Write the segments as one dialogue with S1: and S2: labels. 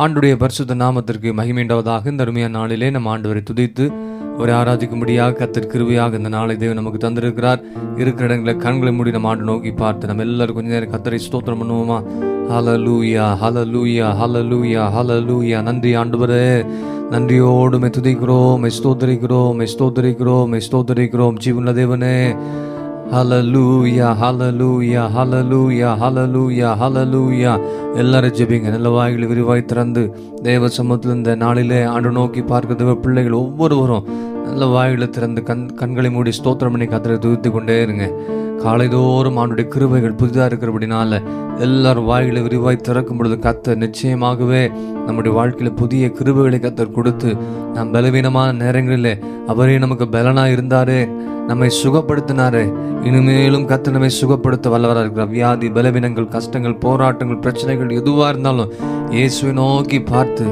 S1: ஆண்டுடைய பரிசுத்த நாமத்திற்கு மகிமைண்டவதாக இந்த அருமையான நாளிலே நம்ம ஆண்டவரை துதித்து அவரை ஆராதிக்கும்படியாக கத்தர் கிருபையாக இந்த நாளை தேவன் நமக்கு தந்திருக்கிறார். இருக்கிற இடங்களை கண்களை மூடி நம்ம ஆண்டு நோக்கி பார்த்து நம்ம எல்லாரும் கொஞ்ச நேரம் கத்தரை ஸ்தோத்திரம் பண்ணுவோமா? ஹலலூயா ஹலலூயா ஹலலூயா ஹலலூயா நன்றி ஆண்டவரே. நன்றியோடு மெய் துதிக்கிறோம் மெய் ஸ்தோத்தரிக்கிறோம் மெய் ஸ்தோத்தரிக்கிறோம் மெய் ஸ்தோத்தரிக்கிறோம். ஜீவன தேவனே. Hallelujah hallelujah hallelujah hallelujah hallelujah எல்லாரும் ஜெபிங்க. நல்ல வாய்களை விரிவாய் திறந்து தேவ சமூகத்தில் இந்த நாளிலே ஆண்டு நோக்கி பார்க்க தேவ பிள்ளைகள் ஒவ்வொருவரும் நல்ல வாயில் திறந்து கண் கண்களை மூடி ஸ்தோத்திரம் பண்ணி கத்தரை துதித்து கொண்டே இருங்க. காலைதோறும் அவனுடைய கிருபைகள் புதிதாக இருக்கிறபடினால எல்லாரும் வாய்களை விரிவாய் திறக்கும் பொழுது கத்தர் நிச்சயமாகவே நம்முடைய வாழ்க்கையில் புதிய கிருபைகளை கத்தர் கொடுத்து நாம் பலவீனமான நேரங்களிலே அவரே நமக்கு பலனா இருந்தாரே நம்மை சுகப்படுத்தினாரு. இனிமேலும் கத்த நம்மை சுகப்படுத்த வல்லவராக இருக்கிறார். வியாதி பலவீனங்கள் கஷ்டங்கள் போராட்டங்கள் பிரச்சனைகள் எதுவாக இருந்தாலும் இயேசுவை நோக்கி பார்த்து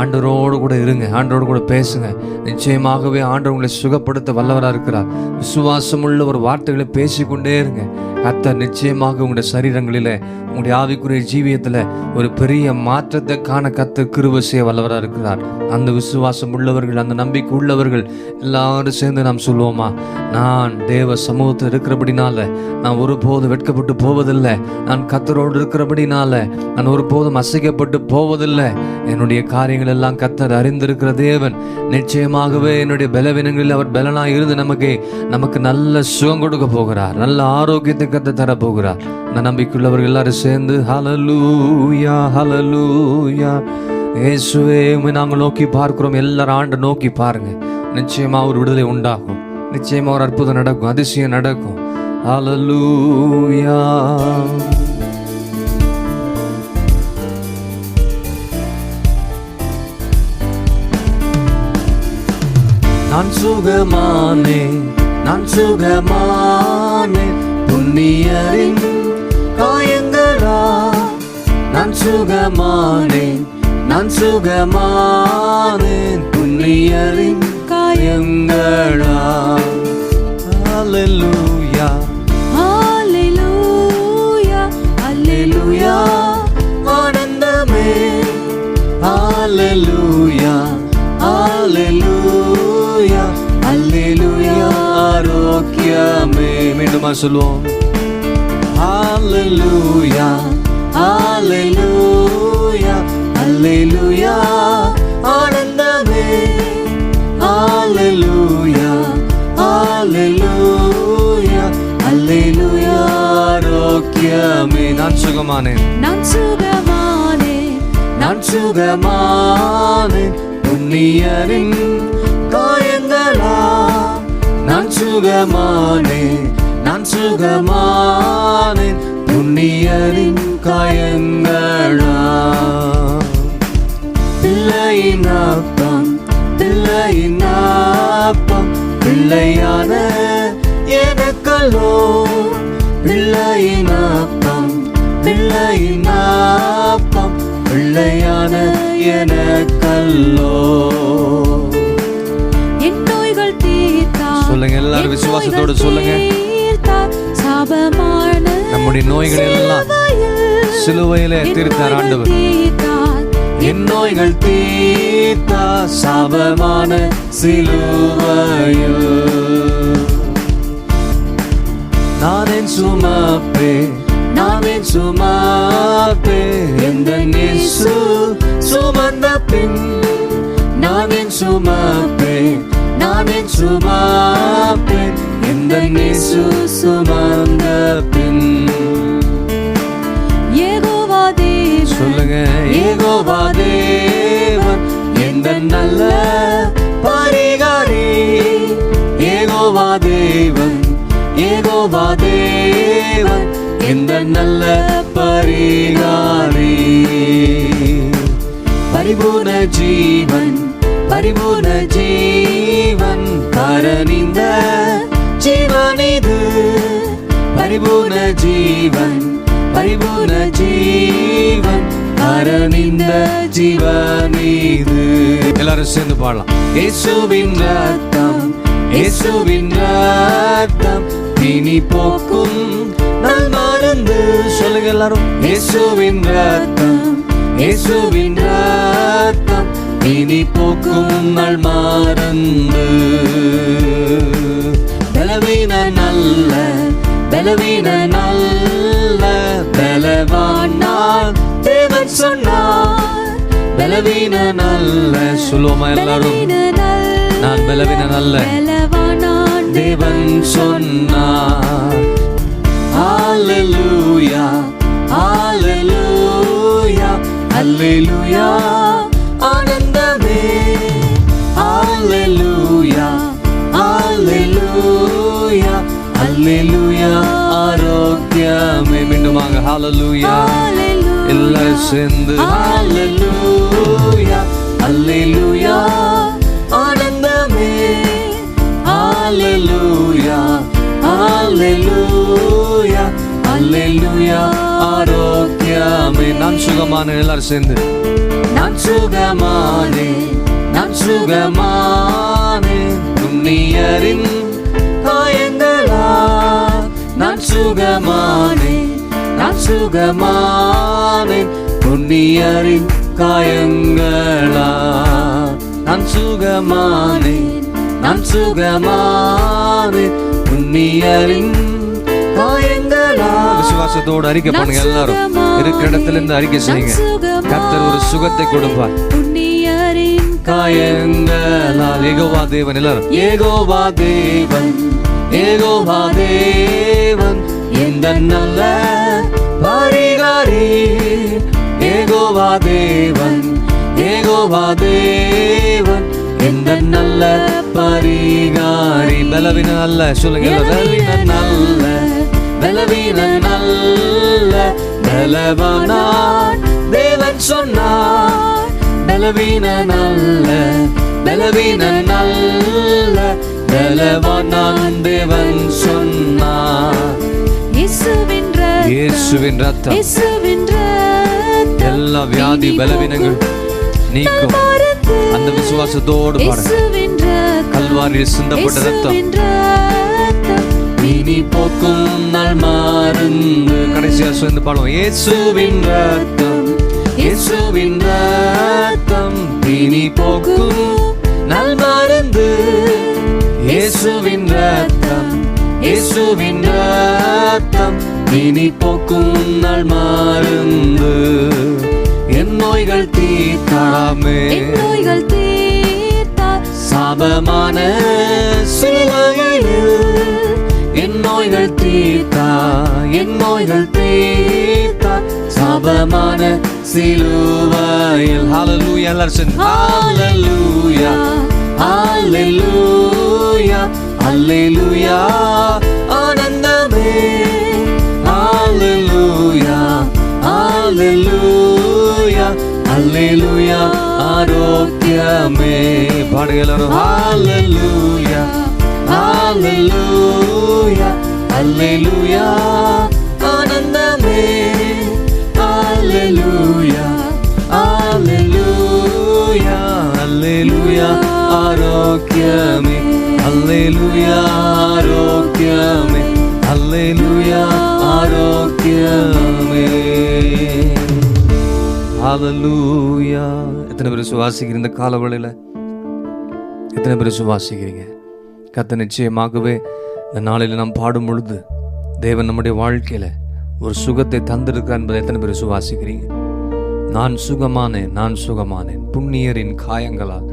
S1: ஆண்டவரோடு கூட இருங்க ஆண்டரோடு கூட பேசுங்க. நிச்சயமாகவே ஆண்டவர் உங்களை சுகப்படுத்த வல்லவராக இருக்கிறார். விசுவாசமுள்ள ஒரு வார்த்தைகளை பேசிக்கொண்டே இருங்க. கத்தர் நிச்சயமாக உங்களுடைய சரீரங்களில் உங்களுடைய ஆவிக்குரிய ஜீவியத்தில் ஒரு பெரிய மாற்றத்தை காண கத்த கிருப செய்ய வல்லவராக இருக்கிறார். அந்த விசுவாசம் உள்ளவர்கள் அந்த நம்பிக்கை உள்ளவர்கள் எல்லாரும் சேர்ந்து நாம் சொல்லுவோமா? நான் தேவ சமூகத்தில் இருக்கிறபடினால நான் ஒருபோதும் வெட்கப்பட்டு போவதில்லை. நான் கத்தரோடு இருக்கிறபடினால நான் ஒருபோதும் அசைக்கப்பட்டு போவதில்லை. என்னுடைய காரியங்கள் எல்லாம் கத்தர் அறிந்திருக்கிற தேவன். நிச்சயமாகவே என்னுடைய பலவீனங்களில் அவர் பலனாக இருந்து நமக்கு நமக்கு நல்ல சுகம் கொடுக்க போகிறார். நல்ல ஆரோக்கியத்தை கத்த தர போகிறார். நான் நம்பிக்கையுள்ளவர்கள் எல்லாரும் சேர்ந்து ஹலலூயா ஹலலூயா இயேசுவே நாங்கள் நோக்கி பார்க்கிறோம். எல்லாரும் ஆண்டு நோக்கி பாருங்க. நிச்சயமாக ஒரு விடுதலை உண்டாகும். நிச்சயமா ஒரு அற்புதம் நடக்கும் அதிசயம் நடக்கும். அலலூயா நான் சுகமானே நான் சுகமானே புண்ணியரின் காயங்களா? நான் சுகமானேன் நான் சுகமானேன் புண்ணியரின் காயங்களா ஹalleluya
S2: Hallelujah,
S1: ஹalleluya ஆனந்தமே ஹalleluya ஹalleluya ஹalleluya ஆரோக்கியமே மீண்டுமா சொல்லுவோம் ஹalleluya ஆரோக்கியமே நான் சுகமானேன்.
S2: நான் சுகமானேன்.
S1: நான் சுகமானேன். புண்ணியரின் காயங்களா நான் சுகமானேன். நான் சுகமானேன். புண்ணியரின் காயங்களா. பிள்ளையின் அப்பம் பிள்ளையின் அப்பம் பிள்ளையான எனக்கல்லோ. பிள்ளையின் அப்பம் பிள்ளையின் அப்பம் பிள்ளையான எனக்கல்லோ.
S2: என் நோய்கள் தீர்த்தார்
S1: சொல்லுங்க எல்லாரும் விசுவாசத்தோடு சொல்லுங்க. நம்முடைய நோய்களை எல்லாம்
S2: சிலுவையில்
S1: தீர்த்தார் ஆண்டவர். என் நோய்கள் தீர்த்தா சாபமான சிலுவையில். நான் சுமப்பே நான் சுமப்பே எந்த நேசு சுமந்த பின் நான் சுமப்பே நான் சுமப்பே எந்த நேசு சுமந்த பின் ஏகோவா தேவன் எந்த நல்ல பரிகாரி பரிபூர்ண ஜீவன் பரிபூர்ண ஜீவன் பரனிந்த ஜீவன் இது. பரிபூர்ண ஜீவன் பரிபூர்ண ஜீவன் அரணிந்த ஜீவன் இது. எல்லாரும் சேர்ந்து பாடலாம். இயேசுவின் ரத்தம் இயேசுவின் ரத்தம் இனி போக்கும் நல் மருந்து சொல்லுங்க எல்லாரும். இயேசுவின் ரத்தம் இயேசுவின் ரத்தம் இனி போக்கும் நாள் மறந்து. பலவீன நல்ல பலவீன நல்ல பலவான் நான் தேவன் சொன்னார். பலவீன நல்ல சொல்லுவோமா எல்லாரும்? நான் பலவீன நல்ல. தேவன் சொன்னார் ஹalleluya ஹalleluya ஹalleluya ஆனந்தமே ஹalleluya ஹalleluya ஹalleluya ஆரோக்கியமே மீண்டுமாக ஹalleluya எல்லாரும் சேர்ந்து ஹalleluya ஹalleluya ஹalleluya ஆரோக்கியமே. நான் சுகமான எல்லாரும் சேர்ந்து. நான் சுகமானே நான் சுகமானே புண்ணியரின் காயங்களா நான் சுகமானே நான் சுகமானே புண்ணியரின் காயங்களா நான் சுகமானே நான் சுகமானே புண்ணியரின் விசுவாசத்தோடு அறிக்கை பண்ணுங்க எல்லாரும். இருக்கிற இடத்துல இருந்து அறிக்கை செய்யுங்க. கர்த்தர் ஒரு சுகத்தை கொடுப்பார். காயங்களால் ஏகோவா தேவன் எல்லாரும். ஏகோவா தேவன் ஏகோவா தேவன். இந்த நல்ல பரிகாரி ஏகோவா தேவன் ஏகோவா தேவன். இந்த நல்ல பரிகாரி. பலவீன நல்ல சொல்லுங்க நல்ல நல்ல பலவானார். தேவன் சொன்னார். பலவீன நல்ல பலவீன நல்ல பலவானான் தேவன் சொன்னார்.
S2: இயேசுவின் ரத்தம்
S1: எல்லா வியாதி பலவீனங்கள் நீக்கும் அந்த விசுவாசத்தோடு பாருங்க கல்வாரியில் சிந்தப்பட்ட ரத்தம் இனி போக்கும் நாள் மருந்து கடைசியா சேர்ந்து பாடுவோம். இயேசுவின் ரத்தம் இயேசுவின் ரத்தம் இனி போக்கும் நாள் மருந்து இயேசுவின் ரத்தம் இயேசுவின் ரத்தம் இனி போக்கும் நாள் மருந்து என் நோய்கள் தீர்த்தாமே
S2: என் நோய்கள் தீர்த்தார்.
S1: சாபமான சிலுவையில் என் நோய்கள் தீர்த்தா என் நோய்கள் தீர்த்தா சாபமான சிலுவையில் ஹalleluya எல்லாரும் சேர்ந்து ஹalleluya ஹalleluya ஹalleluya ஆனந்தமே ஹalleluya ஹalleluya ஹalleluya ஆரோக்கியமே பாடுங்க எல்லாரும் ஹalleluya ஹalleluya அல்லேலூயா ஆனந்தமே அல்லேலூயா அல்லேலூயா அல்லேலூயா ஆரோக்கியமே அல்லேலூயா ஆரோக்கியமே அல்லேலூயா ஆரோக்கியமே ஹalleluya எத்தனை பேர் சுவாசிக்கிறீங்க இந்த காலவளையில? எத்தனை பேர் சுவாசிக்கிறீங்க? கத்த நிச்சயமாகவே இந்த நாளில் நாம் பாடும் பொழுது தேவன் நம்முடைய வாழ்க்கையில் ஒரு சுகத்தை தந்திருக்கார் என்பதை எத்தனை பேர் சுவாசிக்கிறீங்க நான் சுகமானேன் நான் சுகமானேன். புண்ணியரின் காயங்களால்.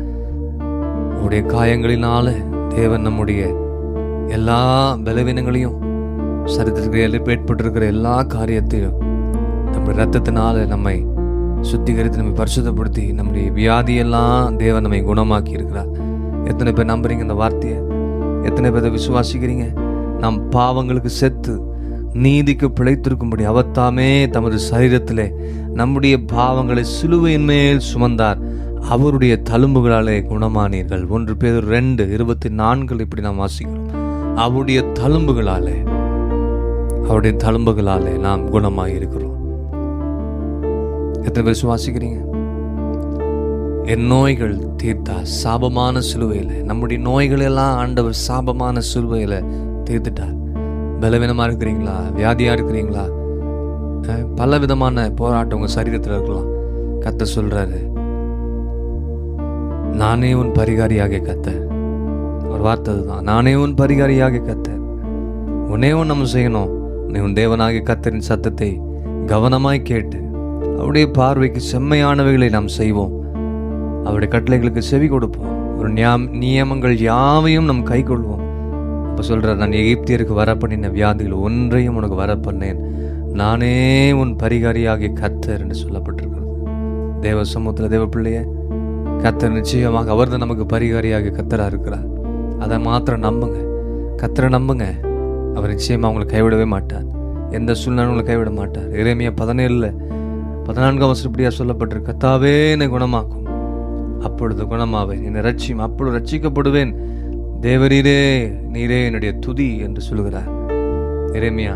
S1: நம்முடைய காயங்களினால தேவன் நம்முடைய எல்லா பலவீனங்களையும் சரித்திரத்தில் ஏற்பட்டிருக்கிற எல்லா காரியத்தையும் நம்முடைய ரத்தத்தினால நம்மை சுத்திகரித்து நம்மை பரிசுத்தப்படுத்தி நம்முடைய வியாதியெல்லாம் தேவன் நம்மை குணமாக்கி இருக்கிறார் எத்தனை பேர் நம்புறீங்க இந்த வார்த்தையை? எத்தனை பேரை விசுவாசிக்கிறீங்க? நம் பாவங்களுக்கு செத்து நீதிக்கு பிழைத்திருக்கும்படி அவத்தாமே தமது சரீரத்திலே நம்முடைய பாவங்களை சிலுவையின் மேல் சுமந்தார். அவருடைய தழும்புகளாலே குணமானீர்கள். ஒன்று பேர் ரெண்டு இருபத்தி நான்கு இப்படி நாம் வாசிக்கிறோம். அவருடைய தழும்புகளாலே அவருடைய தழும்புகளாலே நாம் குணமாக இருக்கிறோம் எத்தனை பேர் சுவாசிக்கிறீங்க என் நோய்கள் தீர்த்தா சாபமான சிலுவையில் நம்முடைய நோய்கள் எல்லாம் ஆண்டவர் சாபமான சிலுவையில் தீர்த்துட்டார். பலவீனமாக இருக்கிறீங்களா? வியாதியாக இருக்கிறீங்களா? பல விதமான போராட்டம் உங்கள் சரீரத்தில் இருக்கலாம். கத்த சொல்கிறாரு நானே உன் பரிகாரியாக கத்த ஒரு வார்த்தை அதுதான். நானே உன் பரிகாரியாக கத்த உன்னே ஒன்று நம்ம செய்யணும். நீ உன் தேவனாகிய கத்தரின் சத்தத்தை கவனமாய் கேட்டு அவருடைய பார்வைக்கு செம்மையானவைகளை நாம் செய்வோம். அவருடைய கட்டளைகளுக்கு செவி கொடுப்போம். ஒரு நியமங்கள் யாவையும் நம் கை கொள்வோம் அப்போ சொல்கிறார் நான் எகிப்தியருக்கு வர பண்ணின வியாதிகள் ஒன்றையும் உனக்கு வர பண்ணேன் நானே உன் பரிகாரியாகிய கத்தர் என்று சொல்லப்பட்டிருக்கிறது. தேவ சமூகத்தில் தேவ பிள்ளையே கத்தர் நிச்சயமாக அவர் தான் நமக்கு பரிகாரியாக கத்தரா இருக்கிறார். அதை மாத்திரம் நம்புங்க. கத்தரை நம்புங்க. அவர் நிச்சயமாக அவங்களை கைவிடவே மாட்டார். எந்த சூழ்நிலை உங்களை கைவிட மாட்டார். இறைமையாக பதினேழில் பதினான்காம் வருஷம் இப்படியா சொல்லப்பட்டிருக்கு கத்தாவே என்னை குணமாக்கும். அப்பொழுது குணமாவேன் என்னை ரட்சியும் அப்பொழுது ரட்சிக்கப்படுவேன். தேவரீரே நீரே என்னுடைய துதி என்று சொல்கிறார். இறைமையா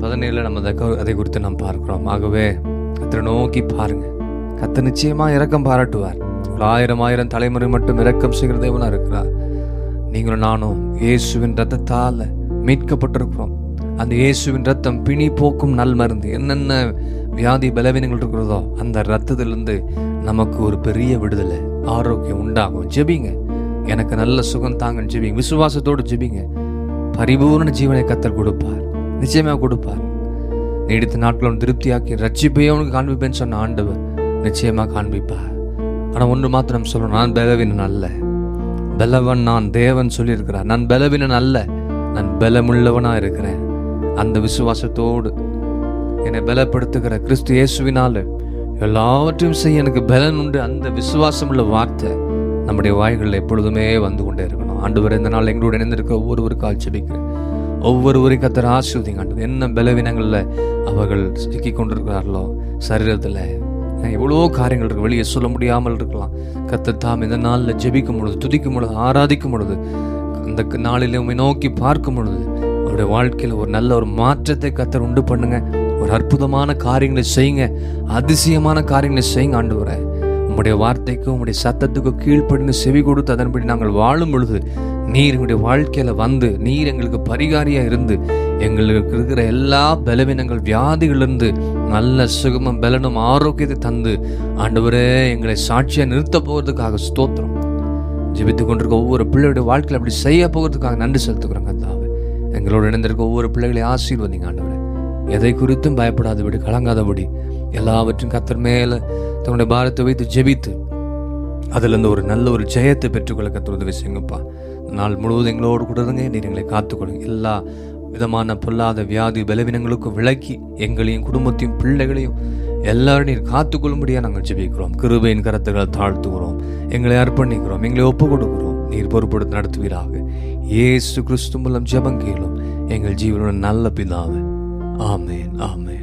S1: பதினேழுல நம்ம அதை குறித்து நாம் பார்க்கிறோம். ஆகவே கத்தரை நோக்கி பாருங்க. கத்த நிச்சயமா இரக்கம் பாராட்டுவார். ஒரு ஆயிரம் ஆயிரம் தலைமுறை மட்டும் இரக்கம் செய்கிற தேவனா இருக்கிறார். நீங்களும் நானும் இயேசுவின் ரத்தத்தால் மீட்கப்பட்டிருக்கிறோம். அந்த இயேசுவின் ரத்தம் பிணி போக்கும் நல் மருந்து. என்னென்ன வியாதி பலவீனங்கள் இருக்கிறதோ அந்த ரத்தத்திலிருந்து நமக்கு ஒரு பெரிய விடுதலை ஆரோக்கியம் உண்டாகும். ஜெபிங்க. எனக்கு நல்ல சுகம் தாங்கன்னு ஜெபிங்க. விசுவாசத்தோடு ஜெபிங்க. பரிபூர்ண ஜீவனை கத்தர் கொடுப்பார். நிச்சயமாக கொடுப்பார். நீடித்த நாட்களும் திருப்தியாக்கி ரட்சிப்பையே உனக்கு காண்பிப்பேன்னு சொன்ன ஆண்டவர் நிச்சயமாக காண்பிப்பார். ஆனால் ஒன்று மாத்திரம் சொல்லணும். நான் பலவீனன் அல்ல. பலவன் நான் தேவன் சொல்லியிருக்கிறார். நான் பலவீனன் அல்ல. நான் பலமுள்ளவனாக இருக்கிறேன். அந்த விசுவாசத்தோடு என்னை பலப்படுத்துகிற கிறிஸ்து இயேசுவினாலும் எல்லாவற்றையும் செய்ய எனக்கு பலன் உண்டு. அந்த விசுவாசம் உள்ள வார்த்தை நம்முடைய வாய்களில் எப்பொழுதுமே வந்து கொண்டே இருக்கணும். ஆண்டவர் இந்த நாள் எங்களோட இணைந்திருக்க ஒவ்வொருவருக்கால் ஜெபிக்கிறேன். ஒவ்வொருவரையும் கத்தர் ஆசிர்வதிங்க ஆண்டவர். என்ன பலவீனங்களில் அவர்கள் சிக்கி கொண்டிருக்கிறார்களோ சரீரத்தில் எவ்வளோ காரியங்கள் இருக்கு. வெளியே சொல்ல முடியாமல் இருக்கலாம். கத்தர் தாம் இந்த நாளில் ஜெபிக்கும் பொழுது துதிக்கும் பொழுது ஆராதிக்கும் பொழுது அந்த நாளில் உண்மை நோக்கி பார்க்கும் பொழுது அவருடைய வாழ்க்கையில் ஒரு நல்ல ஒரு மாற்றத்தை கத்தர் உண்டு பண்ணுங்கள் ஒரு அற்புதமான காரியங்களை செய்யுங்க அதிசயமான காரியங்களை செய்யுங்க ஆண்டவரை. உம்முடைய வார்த்தைக்கும் உம்முடைய சத்தத்துக்கும் கீழ்ப்படிந்து செவி கொடுத்து அதன்படி நாங்கள் வாழும் பொழுது நீர் எங்களுடைய வாழ்க்கையில வந்து நீர் எங்களுக்கு பரிகாரியாக இருந்து எங்களுக்கு இருக்கிற எல்லா பலவீனங்கள் வியாதிகளிலிருந்து நல்ல சுகமும் பலனும் ஆரோக்கியத்தை தந்து ஆண்டவரே எங்களை சாட்சியாக நிறுத்த போகிறதுக்காக ஸ்தோத்திரம். ஜெபித்து கொண்டிருக்க ஒவ்வொரு பிள்ளையுடைய வாழ்க்கையில் அப்படி செய்ய போகிறதுக்காக நன்றி செலுத்துக்கிறோங்க தாவே எங்களோடு இணைந்திருக்க ஒவ்வொரு பிள்ளைகளையும் ஆசீர்வதிங்க ஆண்டவரே. எதை குறித்தும் பயப்படாதபடி கலங்காதபடி எல்லாவற்றும் கத்தர் மேலே தன்னுடைய பாரத்தை வைத்து ஜெபித்து அதிலிருந்து ஒரு நல்ல ஒரு ஜெயத்தை பெற்றுக்கொள்ள கத்தர் உதவி செய்யுங்கப்பா. நாள் முழுவதும் எங்களோடு கூட இருங்க. நீர் எங்களை காத்துக்கொள்ளுங்க. எல்லா விதமான பொல்லாத வியாதி பலவீனங்களுக்கும் விளக்கி எங்களையும் குடும்பத்தையும் பிள்ளைகளையும் எல்லாரும் நீர் காத்துக்கொள்ளும்படியாக நாங்கள் ஜெபிக்கிறோம். கிருபையின் கரத்துகளை தாழ்த்துகிறோம். எங்களை அர்ப்பணிக்கிறோம். எங்களை ஒப்பு கொடுக்கிறோம். நீர் பொறுப்படுத்தி நடத்துவீராக. இயேசு கிறிஸ்து மூலம் ஜெபம் கேளும். எங்கள் ஜீவனோட நல்ல பிதாவை. Amen, amen.